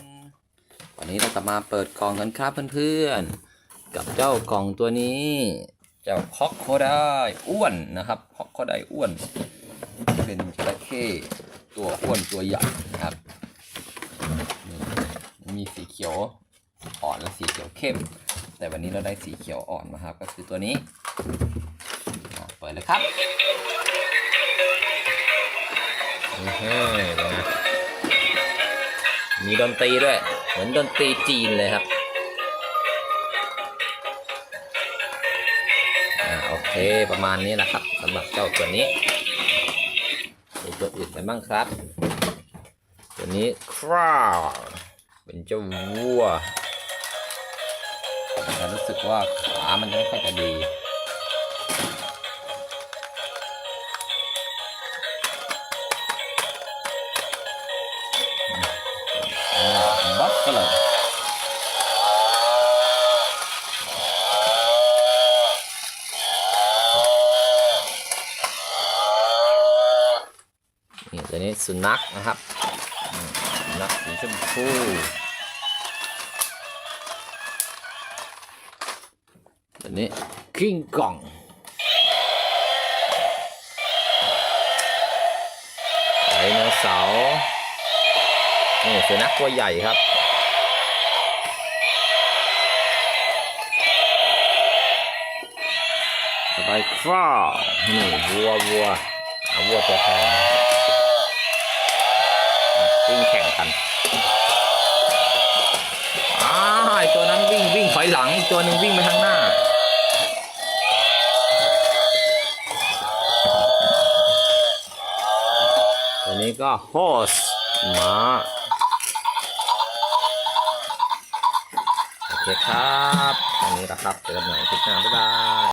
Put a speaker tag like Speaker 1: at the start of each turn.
Speaker 1: นวันนี้เราจะมาเปิดกล่องกันครับเพื่อนๆ กับเจ้ากล่องตัวนี้ เจ้าคอกโคไดอ้วนนะครับคอกโคไดอ้วน เป็นจระเข้ตัวอ้วนตัวใหญ่นะครับ มีสีเขียวอ่อนและสีเขียวเข้ม แต่วันนี้เราได้สีเขียวอ่อนมาครับ ก็คือตัวนี้เปิดเลยครับนี่เฮ้ยเป็นไง มีดนตรีด้วย เหมือนดนตรีจีนเลยครับอ่าโอเคประมาณนี้นะครับสำหรับเจ้าตัวนี้มีตัวอื่นไปบ้างครับ ตัวนี้คราวเป็นเจ้าวัวแต่รู้สึกว่าขามันไม่ค่อยจะดี บัฟฟาโลนี่ตัวนี้สุนัขนะครับสุนัขสีชมพูตัวนี้คิงกองไดโนเสาร์นี่สุนัขตัวใหญ่ครับ ไปครานี่วัววัวเอาวัวตัวแทนวิ่งแข่งกันอ้าตัวนั้นวิ่งวิ่งถอยหลังอีกตัวหนึ่งวิ่งไปข้างหน้าตัวนี้ก็ horse ม้าโอเคครับอันนี้นะครับเจอกันใหม่คลิปหน้าบ๊ายบาย